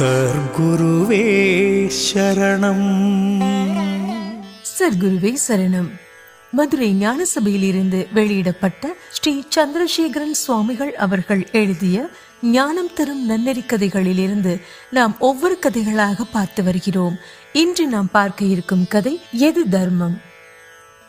சர்குருவே சரணம். சர்க்குருவே சரணம். மதுரை ஞான சபையிலிருந்து வெளியிடப்பட்ட ஸ்ரீ சந்திரசேகரன் சுவாமிகள் அவர்கள் எழுதிய ஞானம் தரும் நன்னெறி கதைகளிலிருந்து நாம் ஒவ்வொரு கதைகளாக பார்த்து வருகிறோம். இன்று நாம் பார்க்க இருக்கும் கதை எது தர்மம்?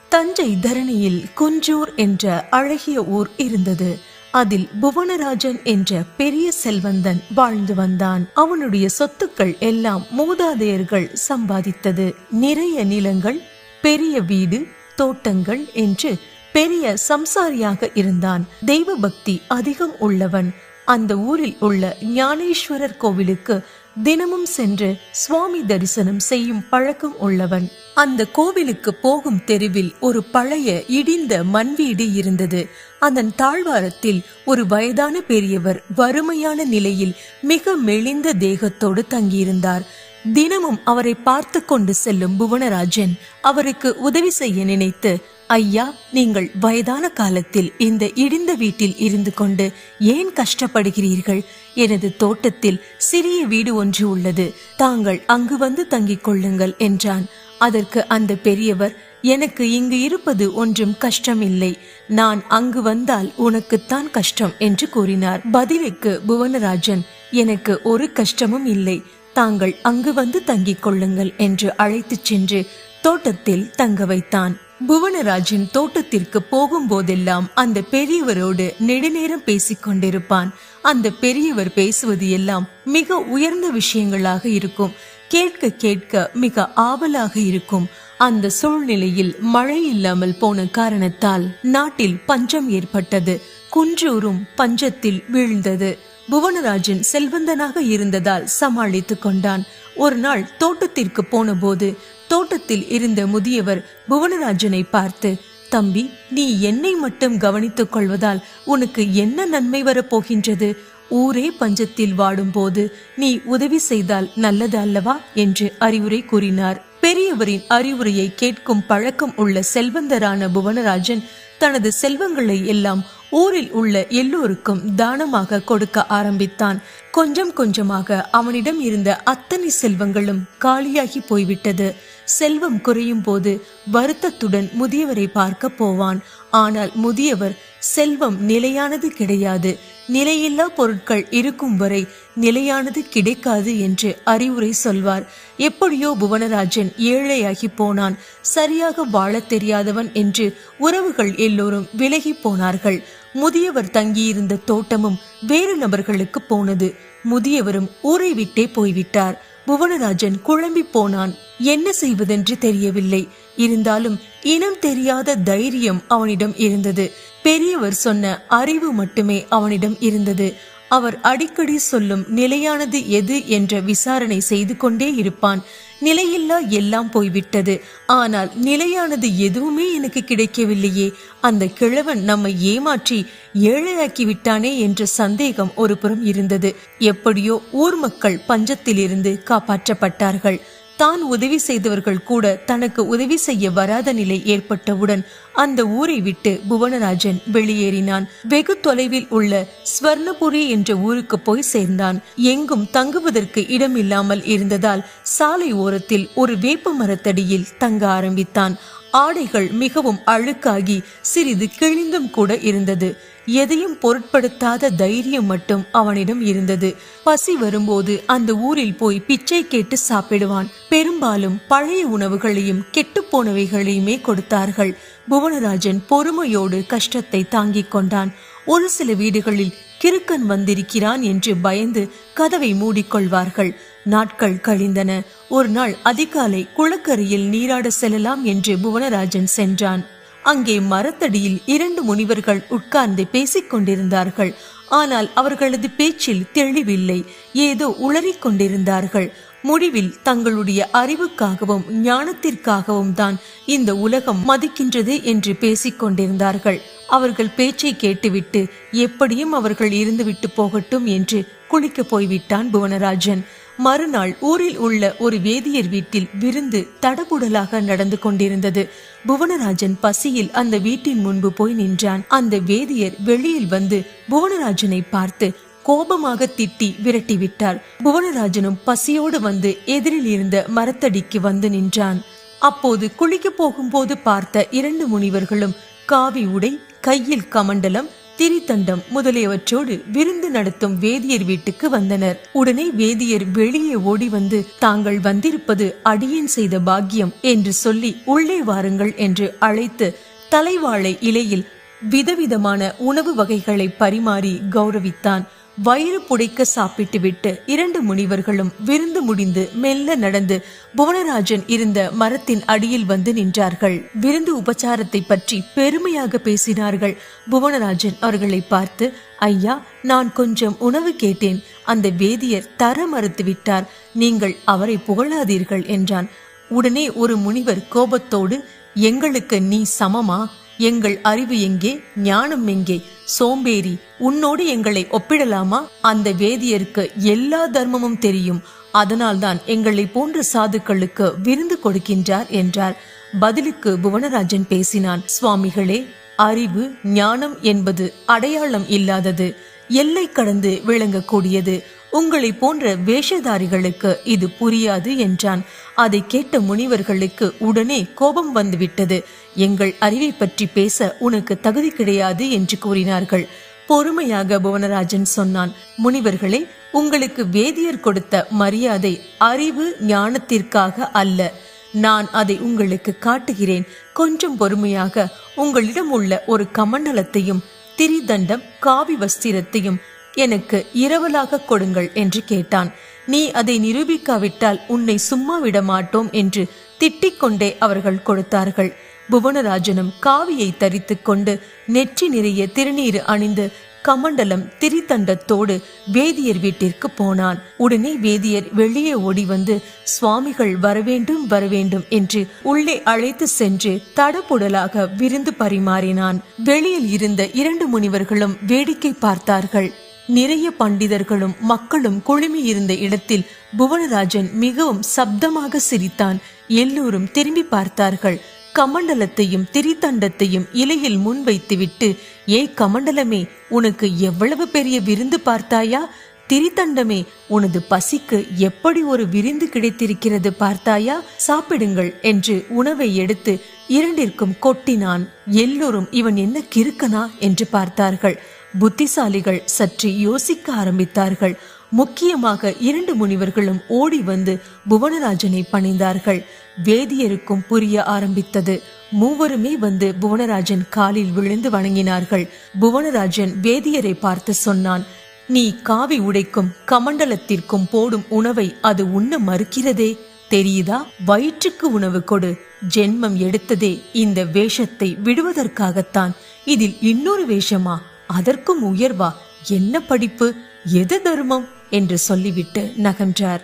தஞ்சை தரணியில் குஞ்சூர் என்ற அழகிய ஊர் இருந்தது. அதில் புவனராஜன் என்ற பெரிய செல்வந்தன் வாழ்ந்து வந்தான். அவனுடைய சொத்துக்கள் எல்லாம் மூதாதையர்கள் சம்பாதித்தது. நிறைய நிலங்கள் பெரிய வீடு தோட்டங்கள் என்று பெரிய சம்சாரியாக இருந்தான். தெய்வ பக்தி அதிகம் உள்ளவன். அந்த ஊரில் உள்ள ஞானேஸ்வரர் கோவிலுக்கு தினமும் சென்று சுவாமி தரிசனம் செய்யும் பழக்கம் உள்ளவன். அந்த கோவிலுக்கு போகும் தெருவில் ஒரு பழைய இடிந்த மண் வீடு இருந்தது. அதன் தாழ்வாரத்தில் ஒரு வயதான பெரியவர் வறுமையான நிலையில் மிக மெலிந்த தேகத்தோடு தங்கியிருந்தார். தினமும் அவரை பார்த்து கொண்டு செல்லும் புவனராஜன் அவருக்கு உதவி செய்ய நினைத்து ஐயா நீங்கள் வயதான காலத்தில் இந்த இடிந்த வீட்டில் இருந்து கொண்டு ஏன் கஷ்டப்படுகிறீர்கள்? எனது தோட்டத்தில் சிறிய வீடு ஒன்று உள்ளது. தாங்கள் அங்கு வந்து தங்கிக் கொள்ளுங்கள் என்றான். அதற்கு அந்த பெரியவர் எனக்கு இங்கு இருப்பது ஒன்றும் கஷ்டம் இல்லை நான் அங்கு வந்தால் உனக்குத்தான் கஷ்டம் என்று கூறினார். பதிலுக்கு புவனராஜன் எனக்கு ஒரு கஷ்டமும் இல்லை. தாங்கள் அங்கு வந்து தங்கிக் கொள்ளுங்கள் என்று அழைத்துச் சென்று தோட்டத்தில் தங்க வைத்தான். புவனராஜின் தோட்டத்திற்கு போகும் போதெல்லாம் அந்த பெரியவரோடு நெடுநேரம் பேசிக் கொண்டிருப்பான் அந்த பெரியவர் பேசுவது எல்லாம் மிக உயர்ந்த விஷயங்களாக இருக்கும். கேட்க கேட்க மிக ஆவலாக இருக்கும். அந்த சூழ்நிலையில் மழை இல்லாமல் போன காரணத்தால் நாட்டில் பஞ்சம் ஏற்பட்டது. குன்றூரும் பஞ்சத்தில் வீழ்ந்தது. புவனராஜன் செல்வந்தனாக இருந்ததால் சமாளித்துக் கொண்டான். ஒரு நாள் தோட்டத்திற்கு போனபோது தோட்டத்தில் இருந்த முதியவர் புவனராஜனை பார்த்து தம்பி நீ என்னை மட்டும் கவனித்துக் கொள்வதால் உனக்கு என்ன நன்மை வரப்போகின்றது? ஊரே பஞ்சத்தில் வாடும்போது நீ உதவி செய்தால் நல்லது அல்லவா? என்று அறிவுரை கூறினார். பெரியவரின் அறிவுரையை கேட்கும் பழக்கம் உள்ள செல்வந்தரான புவனராஜன் தனது செல்வங்களை எல்லாம் ஊரில் உள்ள எல்லோருக்கும் தானமாக கொடுக்க ஆரம்பித்தான். கொஞ்சம் கொஞ்சமாக அவனிடம் இருந்த அத்தனை செல்வங்களும் காலியாகி போய்விட்டது. செல்வம் குறையும் போது வருத்தத்துடன் முதியவரை பார்க்க போவான். ஆனால் முதியவர் செல்வம் நிலையானது கிடையாது. நிலையில்லா பொருட்கள் இருக்கும் வரை நிலையானது கிடைக்காது என்று அறிவுரை சொல்வார். எப்படியோ புவனராஜன் ஏழையாகி போனான். சரியாக வாழத் தெரியாதவன் என்று உறவுகள் எல்லோரும் விலகி போனார்கள். முதியவர் தங்கியிருந்த தோட்டமும் வேறு நபர்களுக்கு போனது. முதியவரும் ஊரை விட்டே போய்விட்டார். புவனராஜன் குழம்பி போனான். என்ன செய்வதென்று தெரியவில்லை. இருந்தாலும் இனம் தெரியாத தைரியம் அவனிடம் இருந்தது. பெரியவர் சொன்ன அறிவு மட்டுமே அவனிடம் இருந்தது. அவர் அடிக்கடி சொல்லும் நிலையானது எது என்ற விசாரணை செய்து கொண்டே இருப்பான். நிலையில்லா எல்லாம் போய்விட்டது. ஆனால் நிலையானது எதுவுமே எனக்கு கிடைக்கவில்லையே. அந்த கிழவன் நம்மை ஏமாற்றி ஏழையாக்கி விட்டானே என்ற சந்தேகம் ஒரு புறம் இருந்தது. எப்படியோ ஊர் மக்கள் பஞ்சத்திலிருந்து காப்பாற்றப்பட்டார்கள். தான் உதவி செய்தவர்கள் கூட தனக்கு உதவி செய்ய வராத நிலை ஏற்பட்டவுடன் அந்த ஊரை விட்டு புவனராஜன் வெளியேறினான். வெகு தொலைவில் உள்ள ஸ்வர்ணபுரி என்ற ஊருக்கு போய் சேர்ந்தான். எங்கும் தங்குவதற்கு இடமில்லாமல் இருந்ததால் சாலை ஓரத்தில் ஒரு வேப்ப மரத்தடியில் தங்க ஆரம்பித்தான். ஆடைகள் மிகவும் அழுக்காகி சிறிது கிழிந்தும் கூட இருந்தது. எதையும் பொருட்படுத்தாத தைரியம் மட்டும் அவனிடம் இருந்தது. பசி வரும்போது அந்த ஊரில் போய் பிச்சை கேட்டு சாப்பிடுவான். பெரும்பாலும் பழைய உணவுகளையும் கெட்டுப்போனவைகளையுமே கொடுத்தார்கள். புவனராஜன் பொறுமையோடு கஷ்டத்தை தாங்கிக் கொண்டான். ஒரு சில வீடுகளில் கிறுக்கன் வந்திருக்கிறான் என்று பயந்து கதவை மூடிக்கொள்வார்கள். நாட்கள் கழிந்தன. ஒரு நாள் அதிகாலை குளக்கரையில் நீராட செல்லலாம் என்று புவனராஜன் சென்றான். அங்கே மரத்தடியில் இரண்டு முனிவர்கள் உட்கார்ந்து பேசிக் கொண்டிருந்தார்கள் ஆனால் அவர்களது பேச்சில் தெளிவில்லை. ஏதோ உளறிக் கொண்டிருந்தார்கள் முடிவில் தங்களுடைய அறிவுக்காகவும் ஞானத்திற்காகவும் தான் இந்த உலகம் மதிக்கின்றது என்று பேசிக் கொண்டிருந்தார்கள் அவர்கள் பேச்சை கேட்டுவிட்டு எப்படியும் அவர்கள் இருந்துவிட்டு போகட்டும் என்று குளிக்கப் போய்விட்டான் புவனராஜன். மறுநாள் ஊரில் உள்ள ஒரு வேதியர் வீட்டில் விருந்து தடபுடலாக நடந்து கொண்டிருந்தது. புவனராஜன் பசியில் அந்த வீட்டின் முன்பு போய் நின்றான். அந்த வேதியர் வெளியில் வந்து புவனராஜனை பார்த்து கோபமாக திட்டி விரட்டிவிட்டார். புவனராஜனும் பசியோடு வந்து எதிரில் இருந்த மரத்தடிக்கு வந்து நின்றான். அப்போது குளிக்க போகும்போது பார்த்த இரண்டு முனிவர்களும் காவி உடை கையில் கமண்டலம் திரித்தண்டம் முதலியவற்றோடு விருந்து நடத்தும் வேதியர் வீட்டுக்கு வந்தனர். உடனே வேதியர் வெளியே ஓடி வந்து தாங்கள் வந்திருப்பது அடியேன் செய்த பாக்கியம் என்று சொல்லி உள்ளே வாருங்கள் என்று அழைத்து தலைவாழை இலையில் விதவிதமான உணவு வகைகளை பரிமாறி கௌரவித்தான். வயிறு புடைக்க சாப்பிட்டு விட்டு இரண்டு முனிவர்களும் விருந்து முடிந்து மெல்ல நடந்து புவனராஜன் இருந்த மரத்தின் அடியில் வந்து நின்றார்கள். விருந்து உபச்சாரத்தை பற்றி பெருமையாக பேசினார்கள் புவனராஜன் அவர்களை பார்த்து ஐயா நான் கொஞ்சம் உணவு கேட்டேன். அந்த வேதியர் தர மறுத்து விட்டார் நீங்கள் அவரை புகழாதீர்கள் என்றான். உடனே ஒரு முனிவர் கோபத்தோடு எங்களுக்கு நீ சமமா? எங்கள் அறிவு எங்கே? ஞானம் எங்கே? சோம்பேறி உன்னோடு எங்களை ஒப்பிடலாமா? அந்த வேதியருக்கு எல்லா தர்மமும் தெரியும். அதனால்தான் எங்களை போன்ற சாதுக்களுக்கு விருந்து கொடுக்கின்றார் என்றார். பதிலுக்கு புவனராஜன் பேசினான். சுவாமிகளே அறிவு ஞானம் என்பது அடையாளம் இல்லாதது. எல்லை கடந்து விளங்கக்கூடியது. உங்களை போன்ற வேஷதாரிகளுக்கு இது புரியாது என்றான். அதை கேட்ட முனிவர்களுக்கு உடனே கோபம் வந்துவிட்டது. எங்கள் அறிவை பற்றி பேச உனக்கு தகுதி கிடையாது என்று கூறினார்கள். பொறுமையாக புவனராஜன் சொன்னான் முனிவர்களே உங்களுக்கு வேதியர் கொடுத்த மரியாதை அறிவு ஞானத்திற்காக அல்ல. நான் அதை உங்களுக்கு காட்டுகிறேன். கொஞ்சம் பொறுமையாக உங்களிடம் உள்ள ஒரு கமண்டலத்தையும் திரிதண்டம் காவி வஸ்திரத்தையும் எனக்கு இரவலாக கொடுங்கள் என்று கேட்டான். நீ அதை நிரூபிக்காவிட்டால் உன்னை சும்மா விட மாட்டோம் என்று திட்டிக் கொண்டே அவர்கள் கொடுத்தார்கள். புவனராஜனும் காவியை தரித்து கொண்டு நெற்றி நிறைய திருநீர் அணிந்து கமண்டலம் திரிதண்டத்தோடு வேதியர் வீட்டிற்கு போனான். உடனே வேதியர் வெளியே ஓடி வந்து சுவாமிகள் வரவேண்டும் வரவேண்டும் என்று உள்ளே அழைத்து சென்று தடபுடலாக விருந்து பரிமாறினான். வெளியில் இருந்த இரண்டு முனிவர்களும் வேடிக்கை பார்த்தார்கள். நிறைய பண்டிதர்களும் மக்களும் குழுமி இருந்த இடத்தில் புவனராஜன் மிகவும் சப்தமாக சிரித்தான். எல்லோரும் திரும்பி பார்த்தார்கள். கமண்டலத்தையும் திரிதண்டத்தையும் இலையில் முன் வைத்துவிட்டு ஏ கமண்டலமே உனக்கு எவ்வளவு பெரிய விருந்து பார்த்தாயா? திரிதண்டமே உனது பசிக்கு எப்படி ஒரு விருந்து கிடைத்திருக்கிறது பார்த்தாயா? சாப்பிடுங்கள் என்று உணவை எடுத்து இரண்டிற்கும் கொட்டினான். எல்லோரும் இவன் என்ன கிறுக்கனா? என்று பார்த்தார்கள். புத்திசாலிகள் சற்று யோசிக்க ஆரம்பித்தார்கள். முக்கியமாக இரண்டு முனிவர்களும் ஓடி வந்து புவனராஜனை பணிந்தார்கள். வேதியருக்கும் புரிய ஆரம்பித்தது. மூவருமே வந்து புவனராஜன் காலில் விழுந்து வணங்கினார்கள். புவனராஜன் வேதியரை பார்த்து சொன்னான் நீ காவி உடைக்கும் கமண்டலத்திற்கும் போடும் உணவை அது உண்ண மறுக்கிறதே? தெரியுதா? வயிற்றுக்கு உணவு கொடு. ஜென்மம் எடுத்ததே இந்த வேஷத்தை விடுவதற்காகத்தான். இதில் இன்னொரு வேஷமா? அதற்கும் உயர்வா? என்ன படிப்பு? எது தர்மம்? என்று சொல்லிவிட்டு நகன்றார்.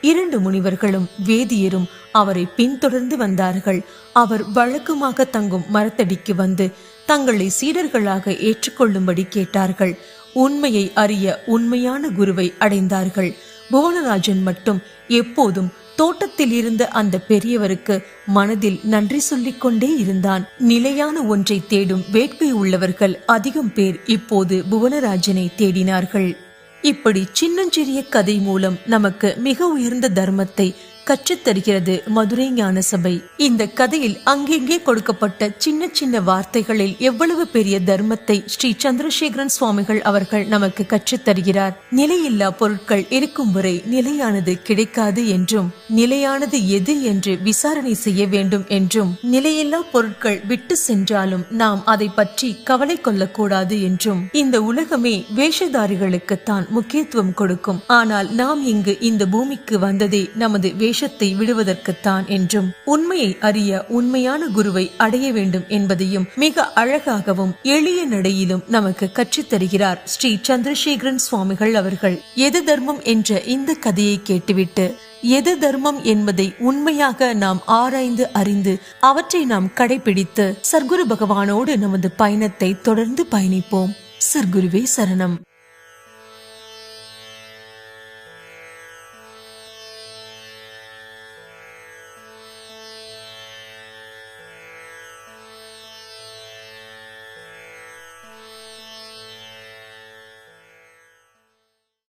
இரண்டு முனிவர்களும் வேதியரும் அவரை பின்தொடர்ந்து வந்தார்கள். அவர் வழக்கமாக தங்கும் மரத்தடிக்கு வந்து தங்களை சீடர்களாக ஏற்றுக்கொள்ளும்படி கேட்டார்கள். உண்மையை அறிய உண்மையான குருவை அடைந்தார்கள். புவனராஜன் மட்டும் எப்போதும் தோட்டத்தில் இருந்த அந்த பெரியவருக்கு மனதில் நன்றி சொல்லிக் கொண்டே இருந்தான். நிலையான ஒன்றை தேடும் வேட்கை உள்ளவர்கள் அதிகம் பேர் இப்போது புவனராஜனை தேடினார்கள். இப்படி சின்னஞ்சிறிய கதை மூலம் நமக்கு மிக உயர்ந்த தர்மத்தை கற்றுத்தருகிறது மதுரை ஞான சபை. இந்த கதையில் அங்கெங்கே கொடுக்கப்பட்ட சின்ன சின்ன வார்த்தைகளில் எவ்வளவு பெரிய தர்மத்தை ஸ்ரீ சந்திரசேகரன் சுவாமிகள் அவர்கள் நமக்கு கற்றுத்தருகிறார். நிலையில்லா பொருட்கள் இருக்கும் வரை நிலையானது கிடைக்காது என்றும் நிலையானது எது என்று விசாரணை செய்ய வேண்டும் என்றும் நிலையில்லா பொருட்கள் விட்டு சென்றாலும் நாம் அதை பற்றி கவலை கொள்ளக்கூடாது என்றும் இந்த உலகமே வேஷதாரிகளுக்கு தான் முக்கியத்துவம் கொடுக்கும். ஆனால் நாம் இங்கு இந்த பூமிக்கு வந்ததே நமது வேஷத்தை விடுவதற்குத்தான் என்றும் உண்மையை அறிய உண்மையான குருவை அடைய வேண்டும் என்பதையும் மிக அழகாகவும் எளிய நடையிலும் நமக்கு கற்றுத் தருகிறார் ஸ்ரீ சந்திரசேகரன் சுவாமிகள் அவர்கள். எது தர்மம் என்ற இந்த கதையை கேட்டுவிட்டு எது தர்மம் என்பதை உண்மையாக நாம் ஆராய்ந்து அறிந்து அவற்றை நாம் கடைபிடித்து சர்க்குரு பகவானோடு நமது பயணத்தை தொடர்ந்து பயணிப்போம். சர்க்குருவே சரணம்.